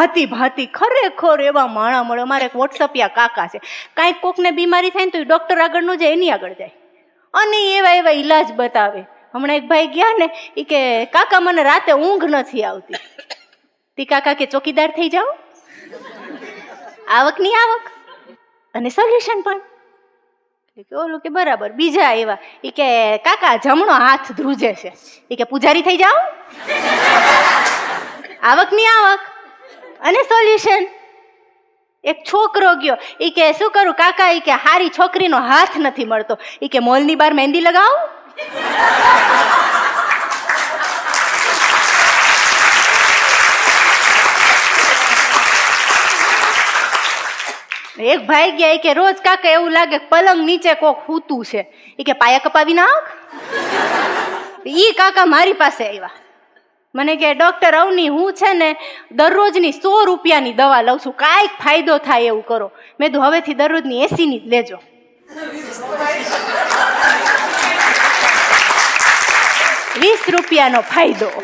ભાતી ભાતી ખરેખર એવા માણા મળે. અમારે એક વોટ્સઅપિયા કાકા છે. કાંઈક કોકને બીમારી થાય ને તો ડૉક્ટર આગળ જાય, એની આગળ જાય. અને એવા એવા ઈલાજ બતાવે. હમણાં એક ભાઈ ગયા ને એ કે, કાકા, મને રાતે ઊંઘ નથી આવતી. તી કાકા કે, ચોકીદાર થઈ જાઓ. આવકની આવક. અને સોલ્યુશન પણ. ઓલું કે બરાબર. બીજા એવા એ કે, કાકા, જમણો હાથ ધ્રુજે છે. એ કે, પૂજારી થઈ જાઓ. આવકની આવક. અને સોલ્યુશન એક છોકરો ગયો. એ કે, શું કરું કાકા? એ કે, હારી છોકરીનો હાથ નથી મળતો. એ કે, મોલની બાર મહેંદી લગાવું? એક ભાઈ ગયા. એ કે, રોજ કાકા એવું લાગે પલંગ નીચે કોક હૂતું છે. એ કે, પાયા કપાવી નાખ. ઈ કાકા મારી પાસે આવ્યા. મને કે, ડૉક્ટર અવની, હું છે ને દરરોજની સો રૂપિયાની દવા લઉં છું. કાંઈક ફાયદો થાય એવું કરો. મેં તો હવેથી દરરોજની એસીની જ લેજો. વીસ રૂપિયાનો ફાયદો.